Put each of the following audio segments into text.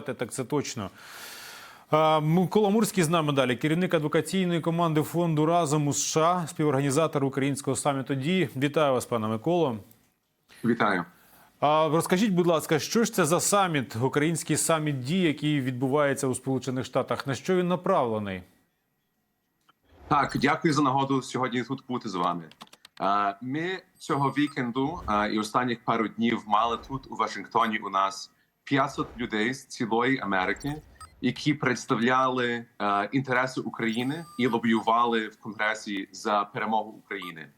Так, це точно. Микола Мурський з нами далі, керівник адвокаційної команди фонду разом у США, співорганізатор українського саміту дії. Вітаю вас, пане Миколо. Вітаю. Розкажіть, будь ласка, що ж це за саміт, український саміт дій, який відбувається у Сполучених Штатах? На що він направлений? Так, дякую за нагоду сьогодні тут бути з вами. Ми цього вікенду і останніх пару днів мали тут у Вашингтоні у нас 500 людей з цілої Америки, які представляли е, інтереси України і лобіювали в Конгресі за перемогу України. Е,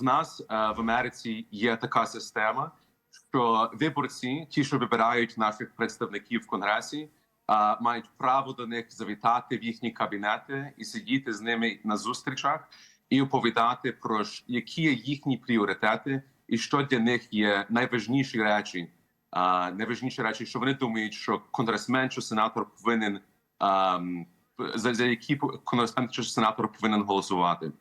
В нас е, в Америці є така система, що виборці, ті, що вибирають наших представників в Конгресі, а, мають право до них завітати в їхні кабінети і сидіти з ними на зустрічах і оповідати про які є їхні пріоритети, і що для них є найважніші речі. А, найважніші речі, що вони думають, що конгресмен чи сенатор повинен а, за, за які конгресмен чи сенатор повинен голосувати.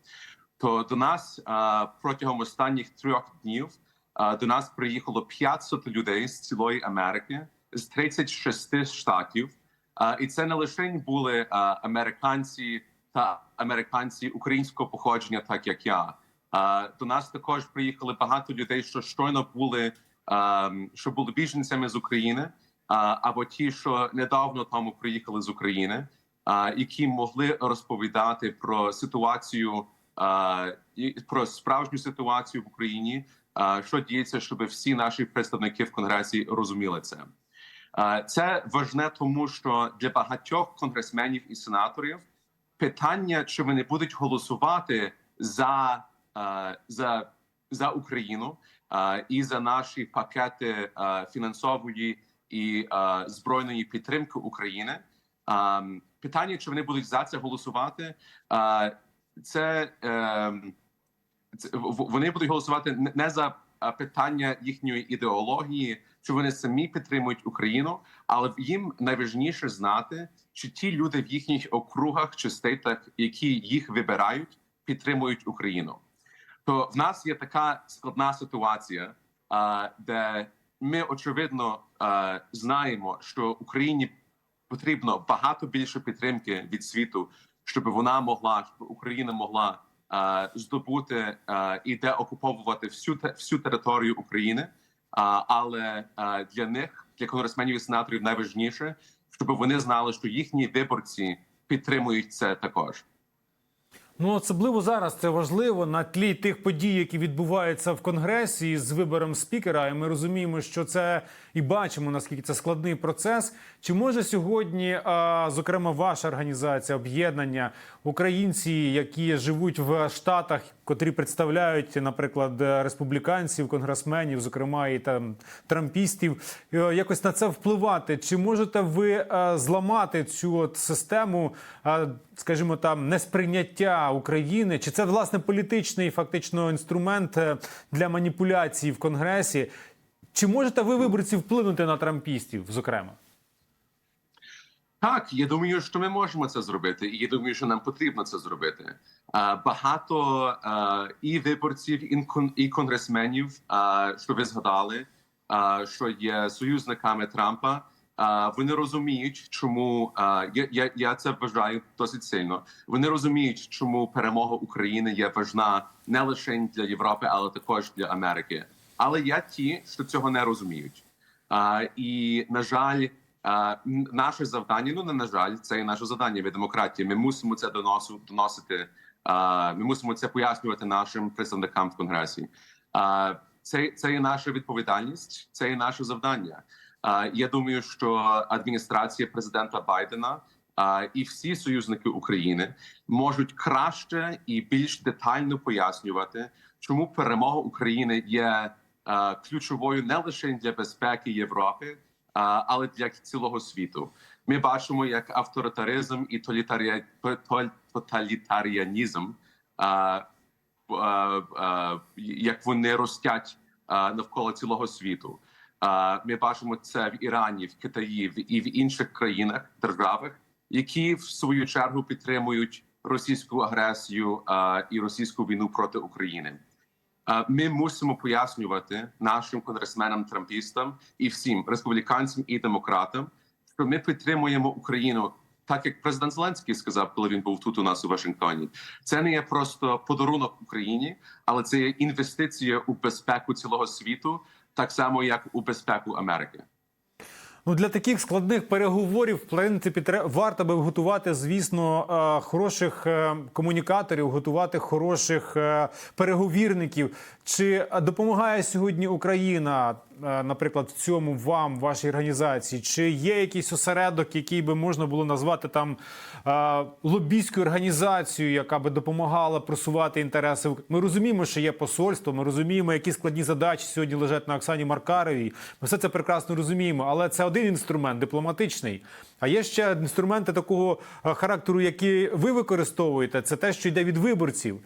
То до нас а, протягом останніх трьох днів а, до нас приїхало 500 людей з цілої Америки з 36 штатів. А, і це не лише були а, американці та американці українського походження, так як я. А, до нас також приїхали багато людей, що щойно були що були біженцями з України, або ті, що недавно тому приїхали з України, які могли розповідати про ситуацію про справжню ситуацію в Україні. Що діється, щоб всі наші представники в конгресі розуміли це. Е, Це важне, тому що для багатьох конгресменів і сенаторів питання, чи вони будуть голосувати за, е, за, за Україну е, і за наші пакети фінансової і збройної підтримки України. Питання, чи вони будуть за це голосувати, це, е, вони будуть голосувати не- за питання їхньої ідеології, чи вони самі підтримують Україну, але їм найважніше знати, чи ті люди в їхніх округах чи стейтах, які їх вибирають, підтримують Україну. То в нас є така складна ситуація, а, де ми очевидно а, знаємо, що Україні потрібно багато більше підтримки від світу, щоб вона могла, щоб Україна могла а, здобути і деокуповувати всю всю територію України. Але для них, для конгресменів і сенаторів, найважніше, щоб вони знали, що їхні виборці підтримують це також. Ну, особливо зараз це важливо на тлі тих подій, які відбуваються в конгресі з вибором спікера. І ми розуміємо, що це і бачимо наскільки це складний процес. Чи може сьогодні, зокрема, ваша організація, об'єднання українці, які живуть в штатах, котрі представляють, наприклад, республіканців, конгресменів, зокрема і там трампістів, е, якось на це впливати? Чи можете ви е, зламати цю от систему, е, скажімо, там несприйняття України? Чи це власне політичний фактично інструмент для маніпуляцій в конгресі? Чи можете ви виборці вплинути на трампістів, зокрема? Так, я думаю, що ми можемо це зробити, і я думаю, що нам потрібно це зробити. Багато і виборців, і кон- і конгресменів, що ви згадали, що є союзниками Трампа. Вони розуміють, чому я, я, я це вважаю досить сильно. Вони розуміють, чому перемога України є важна не лише для Європи, але також для Америки. Але є ті, що цього не розуміють. А, і на жаль, а, наше завдання, ну не на жаль, це і наше завдання від демократії. Ми мусимо це доносу, доносити. А, ми мусимо це пояснювати нашим представникам в конгресі. А, це, це є наша відповідальність, це є наше завдання. А, я думаю, що адміністрація президента Байдена а, і всі союзники України можуть краще і більш детально пояснювати, чому перемога України є ключовою не лише для безпеки Європи, але для цілого світу. Ми бачимо, як авторитаризм і тоталітаріанізм, як вони ростять навколо цілого світу. Ми бачимо це в Ірані, в Китаї і в інших країнах державах, які в свою чергу підтримують російську агресію і російську війну проти України. Ми мусимо пояснювати нашим конгресменам, трампістам і всім республіканцям і демократам, що ми підтримуємо Україну, так як президент Зеленський сказав, коли він був тут у нас у Вашингтоні. Це не є просто подарунок Україні, але це є інвестиція у безпеку цілого світу, так само як у безпеку Америки. Ну для таких складних переговорів, в принципі, варто би готувати, звісно, е, хороших е, комунікаторів, готувати хороших е, переговірників. Чи допомагає сьогодні Україна, наприклад, в цьому вам, вашій організації? Чи є якийсь осередок, який би можна було назвати там е, лобійською організацією, яка би допомагала просувати інтереси? Ми розуміємо, що є посольство. Ми розуміємо, які складні задачі сьогодні лежать на Оксані Маркаровій. Ми все це прекрасно розуміємо, але це один інструмент дипломатичний. А є ще інструменти такого е, характеру, які ви використовуєте. Це те, що йде від виборців.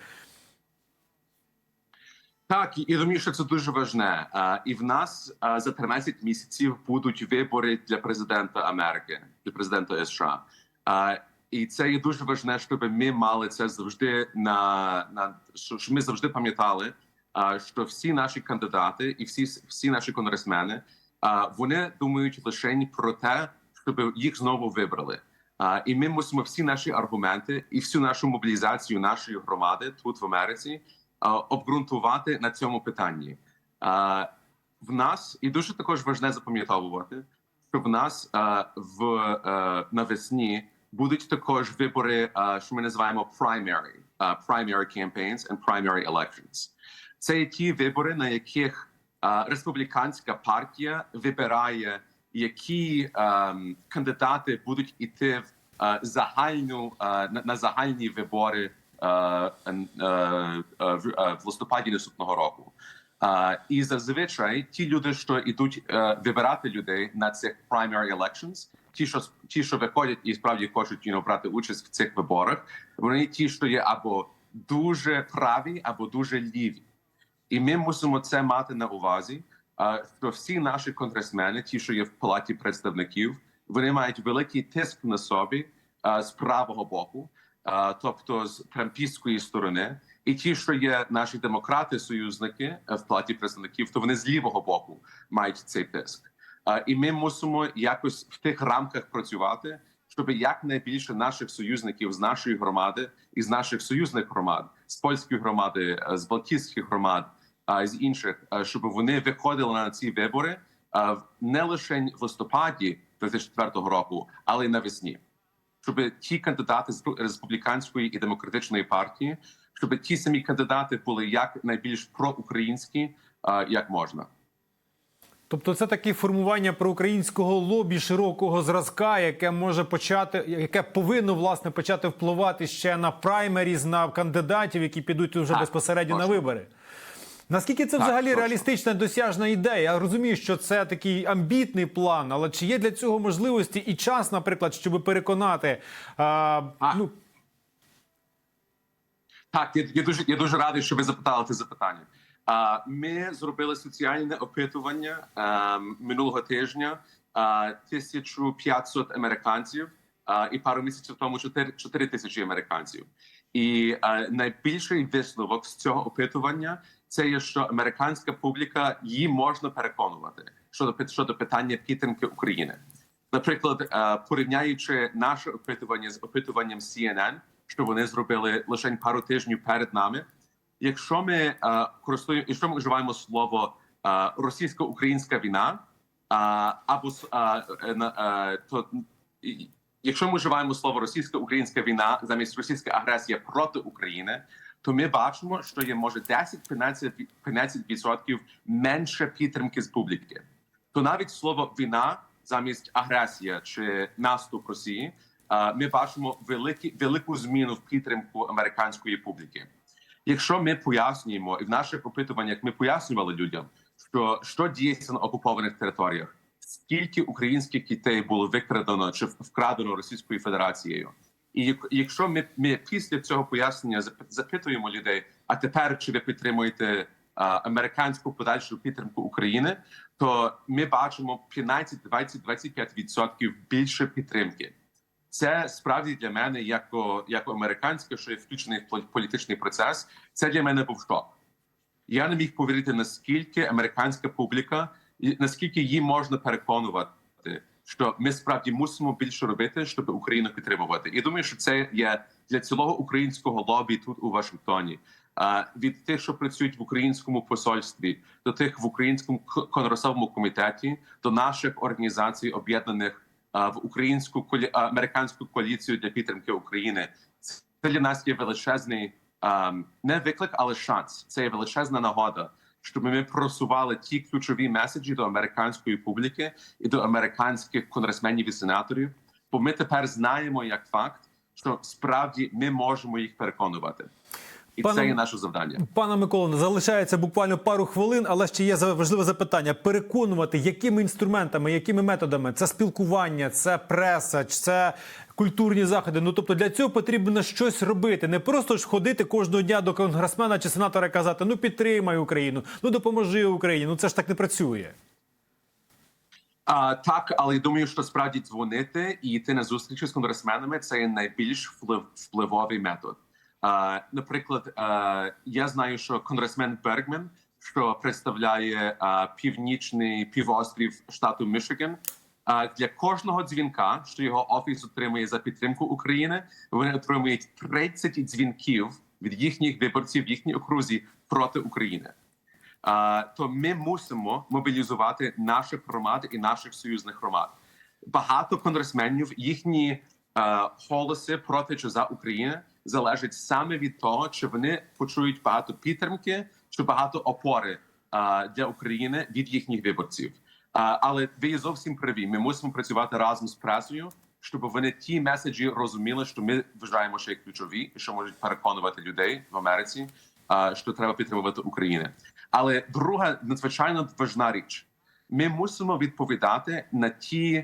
Так, і думаю, що це дуже важне. І в нас за 13 місяців будуть вибори для президента Америки, для президента США. І це є дуже важне, щоб ми мали це завжди на, на що що ми завжди пам'ятали, що всі наші кандидати і всі всі наші конгресмени вони думають лише про те, щоб їх знову вибрали. І ми мусимо всі наші аргументи і всю нашу мобілізацію нашої громади тут в Америці обґрунтувати на цьому питанні. В нас і дуже також важне запам'ятовувати, що в нас в навесні будуть також вибори, що ми називаємо primary, primary campaigns and primary elections. Це ті вибори, на яких республіканська партія вибирає, які кандидати будуть іти в е, загальну е, на, загальні вибори е, е, е, в, е, в листопаді наступного року. Е, і зазвичай ті люди, що йдуть е, вибирати людей на цих primary elections, ті, що ті, що виходять і справді хочуть you know, брати участь в цих виборах, вони ті, що є або дуже праві, або дуже ліві. І ми мусимо це мати на увазі. Що всі наші конгресмени, ті, що є в палаті представників, вони мають великий тиск на собі з правого боку, тобто з трампістської сторони, і ті, що є наші демократи, союзники в палаті представників, то вони з лівого боку мають цей тиск. І ми мусимо якось в тих рамках працювати, щоб якнайбільше наших союзників з нашої громади і з наших союзних громад, з польської громади, е, з балтійських громад, з інших, е, щоб вони виходили на ці вибори е, не лише в листопаді 2004 року, але й навесні, щоб ті кандидати з республіканської і демократичної партії, щоб ті самі кандидати були як найбільш проукраїнські, як можна. Тобто, це таке формування проукраїнського лобі широкого зразка, яке може почати, яке повинно власне почати впливати ще на праймеріз, на кандидатів, які підуть вже безпосередньо на вибори. Наскільки це Так, взагалі точно. реалістична досяжна ідея? Я розумію, що це такий амбітний план, але чи є для цього можливості і час, наприклад, щоб переконати а, А. ну, Так, я, я дуже я дуже радий, що ви запитали це запитання. А, ми зробили соціальне опитування а, минулого тижня. А, 1500 американців а, і пару місяців тому 4, 4 тисячі американців. І а, найбільший висновок з цього опитування це є, що американська публіка її можна переконувати щодо щодо питання підтримки України. Наприклад, е, порівняючи наше опитування з опитуванням CNN, що вони зробили лише пару тижнів перед нами. Якщо ми е, користуємо, якщо ми вживаємо слово е, російсько-українська війна, або то якщо ми вживаємо слово російсько-українська війна замість російська агресія проти України, то ми бачимо, що є може 10-15% 15% менше підтримки з публіки. То навіть слово війна замість агресія чи наступ Росії, ми бачимо великі, велику зміну в підтримку американської публіки. Якщо ми пояснюємо, і в наших опитуваннях ми пояснювали людям, що, що діється на окупованих територіях, скільки українських дітей було викрадено чи вкрадено Російською Федерацією. І якщо ми, ми після цього пояснення зап- запитуємо людей, а тепер чи ви підтримуєте американську подальшу підтримку України, то ми бачимо 15, 20, 25 відсотків більше підтримки. Це справді для мене, як, як американське, що є включений в політичний процес. Це для мене був шок. Я не міг повірити, наскільки американська публіка, наскільки її можна переконувати, що ми справді мусимо більше робити, щоб Україну підтримувати. І думаю, що це є для цілого українського лобі тут у Вашингтоні. А, від тих, що працюють в українському посольстві, до тих в українському конгресовому комітеті, до наших організацій, об'єднаних в українську американську коаліцію для підтримки України. Це для нас є величезний не виклик, але шанс. Це є величезна нагода, щоб ми просували ті ключові меседжі до американської публіки і до американських конгресменів і сенаторів. Бо ми тепер знаємо як факт, що справді ми можемо їх переконувати, і Пане- це є наше завдання. Пане Миколо, залишається буквально пару хвилин, але ще є важливе запитання: переконувати, якими інструментами, якими методами це спілкування, це преса, це культурні заходи. Ну тобто для цього потрібно щось робити, не просто ж ходити кожного дня до конгресмена чи сенатора і казати: ну підтримай Україну, ну допоможи Україні. Ну це ж так не працює. А, так, але я думаю, що справді дзвонити і йти на зустрічі з конгресменами це найбільш вплив, впливовий метод. Наприклад, я знаю, що конгресмен Бергмен, що представляє північний півострів штату Мішиген, для кожного дзвінка, що його офіс отримує за підтримку України, вони отримують 30 дзвінків від їхніх виборців в їхній окрузі проти України. То ми мусимо мобілізувати наших громад і наших союзних громад. Багато конгресменів їхні голоси проти чи за Україну залежать саме від того, чи вони почують багато підтримки, чи багато опори е, для України від їхніх виборців. А, але ви зовсім праві. Ми мусимо працювати разом з пресою, щоб вони ті меседжі розуміли, що ми вважаємо, що ключові, і що можуть переконувати людей в Америці, а, що треба підтримувати Україну. Але друга надзвичайно важна річ: ми мусимо відповідати на ті, а,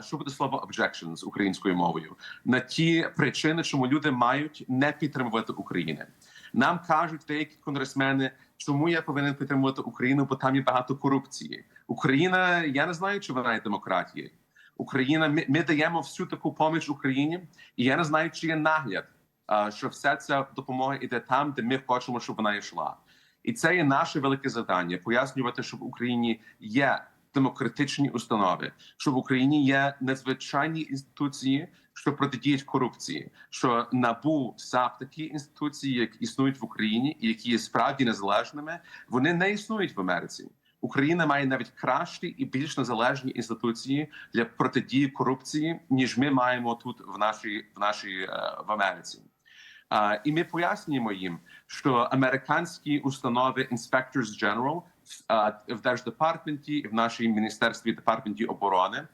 що буде слово objections українською мовою, на ті причини, чому люди мають не підтримувати Україну. Нам кажуть деякі конгресмени, чому я повинен підтримувати Україну, бо там є багато корупції. Україна, я не знаю, чи вона є демократією. Україна, ми, ми даємо всю таку поміч Україні, і я не знаю, чи є нагляд, що вся ця допомога йде там, де ми хочемо, щоб вона йшла. І це є наше велике завдання пояснювати, що в Україні є демократичні установи, що в Україні є надзвичайні інституції, що протидіють корупції, що набу САП такі інституції, як існують в Україні, і які є справді незалежними, вони не існують в Америці. Україна має навіть кращі і більш незалежні інституції для протидії корупції, ніж ми маємо тут в нашій в нашій е, в Америці. А, і ми пояснюємо їм, що американські установи Inspectors General в Держдепартменті і в нашій міністерстві департменті оборони,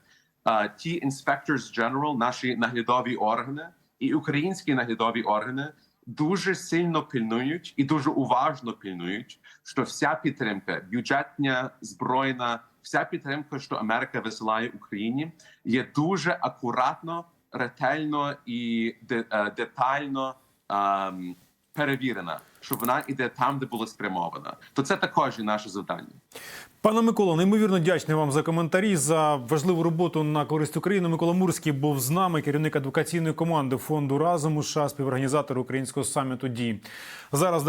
ті Inspectors General, наші наглядові органи і українські наглядові органи дуже сильно пильнують і дуже уважно пильнують, що вся підтримка бюджетня, збройна, вся підтримка, що Америка висилає Україні, є дуже акуратно, ретельно і е, детально ем, перевірена, що вона іде там, де була спрямована. То це також і наше завдання. Пане Миколо, неймовірно дячний вам за коментарі за важливу роботу на користь України. Микола Мурський був з нами, керівник адвокаційної команди фонду разом у США, співорганізатор українського саміту Дії Зараз